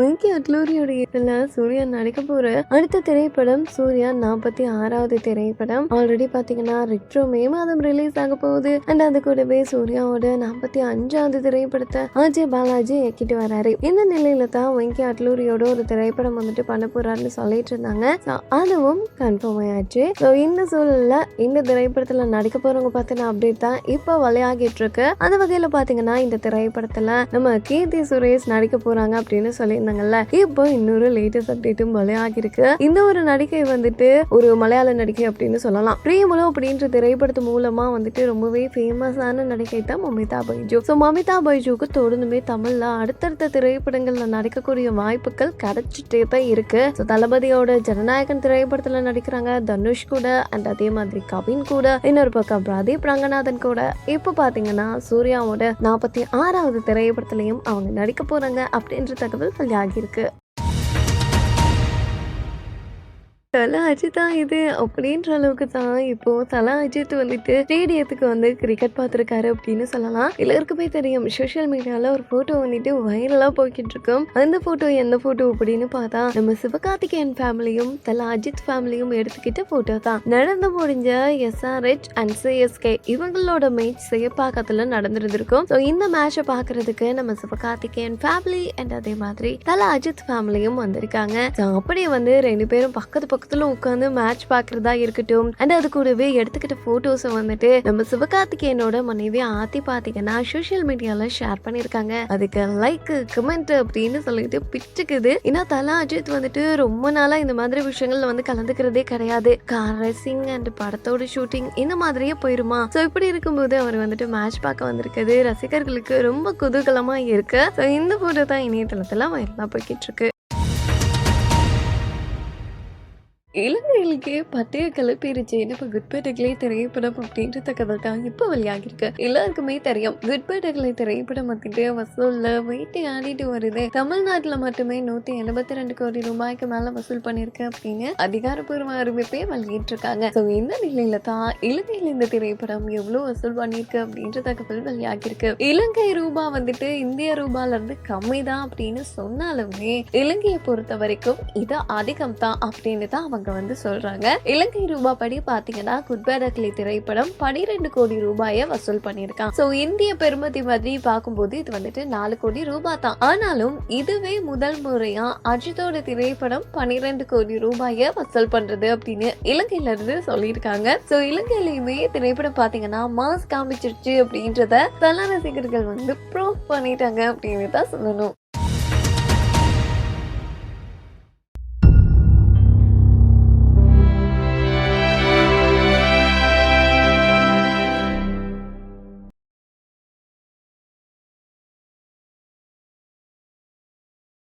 வெங்கி அட்லூரியோட இதுல சூர்யா நடிக்க போற அடுத்த திரைப்படம் சூர்யா நாற்பத்தி ஆறாவது திரைப்படம். ஆல்ரெடி பாத்தீங்கன்னா ரெட்ரோ மே மாதம் ரிலீஸ் ஆக போகுது. அண்ட் அது கூடவே சூர்யாவோட நாற்பத்தி அஞ்சாவது திரைப்படத்தை அஜய் பாலாஜி இயக்கிட்டு வராரு. இந்த நிலையில தான் வெங்கி அட்லூரியோட ஒரு திரைப்படம் வந்துட்டு பண்ண போறாருன்னு சொல்லிட்டு இருந்தாங்க. அதுவும் கன்ஃபார்ம் ஆயாச்சு ஸோ இந்த சூழல்ல இந்த திரைப்படத்துல நடிக்க போறவங்க பார்த்தீங்கன்னா அப்டேட் தான் இப்போ விளையாகிட்டு இருக்கு. அந்த வகையில பாத்தீங்கன்னா இந்த திரைப்படத்துல நம்ம கீர்த்தி சுரேஷ் நடிக்க போறாங்க அப்படின்னு சொல்லியிருந்தாங்கல்ல இப்போ இன்னொரு லேட்டஸ்ட் அப்டேட்டும் விளையாகி இருக்கு இந்த ஒரு நடிகை வந்துட்டு ஒரு மலையாள நடிகை அப்படின்னு சொல்லலாம். பிரியமுலு அப்படின்ற திரைப்படத்து மூலமா வந்துட்டு ரொம்பவே ஃபேமஸான நடிகை தான் மமிதா பைஜு. ஸோ மமிதா பைஜுக்கு தொடர்ந்துமே தமிழ்ல அடுத்தடுத்த திரைப்படங்கள்ல நடிக்கக்கூடிய வாய்ப்புகள் கிடைச்சிட்டே தான் இருக்கு. ஸோ தளபதியோட ஜனநாயகன் திரைப்படத்துல நடிக்கிறாங்க தனுஷ் கூட அண்ட் அதே மாதிரி கவின் கூட. இன்னொரு பக்கம் பிரதீப் ரங்கநாதன் கூட. இப்போ பாத்தீங்கன்னா சூர்யாவோட நாற்பத்தி ஆறாவது திரைப்படத்திலையும் அவங்க நடிக்க போறாங்க அப்படின்ற தகவல் வெளியாகி இருக்கு தலை அஜித் தான் இது அப்படின்ற அளவுக்கு தான் இப்போ தலா அஜித் வந்துட்டு ஸ்டேடியத்துக்கு வந்து கிரிக்கெட் பார்த்துருக்காரு அப்படின்னு சொல்லலாம். எல்லாருக்குமே தெரியும் சோஷியல் மீடியால ஒரு போட்டோ வந்துட்டு வைரலா போய்கிட்டு இருக்கும் அந்த போட்டோ எந்த போட்டோ அப்படின்னு பார்த்தா நம்ம சிவகார்த்திகேயன் ஃபேமிலியும் தல அஜித் ஃபேமிலியும் எடுத்துக்கிட்ட போட்டோ தான். நடந்து முடிஞ்ச எஸ்ஆர்ஹெச் அண்ட் சிஎஸ்கே இவங்களோட மேட்ச் சேப்பாக்கத்துல நடந்துருந்துருக்கும். ஸோ இந்த மேட்சை பார்க்கறதுக்கு நம்ம சிவகார்த்திகேயன் ஃபேமிலி அண்ட் அதே மாதிரி தல அஜித் ஃபேமிலியும் வந்திருக்காங்க. ஸோ அப்படியே வந்து ரெண்டு பேரும் பக்கத்து பக்கத்துல உட்காந்து மேட்ச் பார்க்குறதா இருக்கட்டும். அண்ட் அது கூடவே எடுத்துக்கிட்ட ஃபோட்டோஸை வந்துட்டு நம்ம சிவகார்த்திகேயனோட மனைவி ஆத்தி பாத்தீங்கன்னா சோஷியல் மீடியால ஷேர் பண்ணியிருக்காங்க அதுக்கு லைக் கமெண்ட் அப்படின்னு சொல்லிட்டு பிச்சுக்குது. ஏன்னா தலா அஜித் வந்துட்டு ரொம்ப நாளா இந்த மாதிரி விஷயங்கள்ல வந்து கலந்துக்கிறதே கிடையாது. கார் ரேசிங் அண்ட் படத்தோட ஷூட்டிங் இந்த மாதிரியே போயிருமா? ஸோ இப்படி இருக்கும்போது அவர் வந்துட்டு மேட்ச் பார்க்க வந்திருக்குது. ரசிகர்களுக்கு ரொம்ப குதூகலமா இருக்கு. ஸோ இந்த போட்டோ தான் இணையதளத்துல வைரலா போய்கிட்டு இருக்கு. இலங்கையிலுக்கே பட்டைய கிளப்பிருச்சு. நம்ம குட்பேட்டைகளே திரைப்படம் அப்படின்ற கதை தான் இப்போ வெளியாகிருக்கு எல்லாருக்குமே தெரியும். குட்பேட்டைகளை திரைப்படம் வந்துட்டு வசூல்ல வெயிட்டி ஆடிட்டு வருது. தமிழ்நாட்டுல மட்டுமே நூத்தி எண்பத்தி ரெண்டு கோடி ரூபாய்க்கு மேல வசூல் பண்ணிருக்கு அப்படின்னு அதிகாரப்பூர்வ அறிவிப்பே வெளியிட்டிருக்காங்க. ஸோ இந்த நிலையில தான் இலங்கையில் இந்த திரைப்படம் எவ்வளவு வசூல் பண்ணிருக்கு அப்படின்ற தகவல் வெளியாகிருக்கு இலங்கை ரூபா வந்துட்டு இந்திய ரூபால இருந்து கம்மி தான் அப்படின்னு சொன்னாலுமே இலங்கையை பொறுத்த வரைக்கும் இது அதிகம் தான் அப்படின்னு தான் அவங்க வந்து சொல்றாங்க. இலங்கை ரூபா படி பாத்தீங்கன்னா குட்பேரக்லி திரைப்படம் பனிரெண்டு கோடி ரூபாயை வசூல் பண்ணியிருக்கான். ஸோ இந்திய பெருமதி மாதிரி பார்க்கும்போது இது வந்துட்டு நாலு கோடி ரூபாய் தான். ஆனாலும் இதுவே முதல் முறையா அஜித்தோட திரைப்படம் பனிரெண்டு கோடி ரூபாயை வசூல் பண்றது அப்படின்னு இலங்கையில இருந்து சொல்லியிருக்காங்க. ஸோ இலங்கையிலயுமே திரைப்படம் பாத்தீங்கன்னா மாஸ் காமிச்சிருச்சு அப்படின்றத தல ரசிகர்கள் வந்து ப்ரூவ் பண்ணிட்டாங்க அப்படின்னு தான் சொல்லணும்.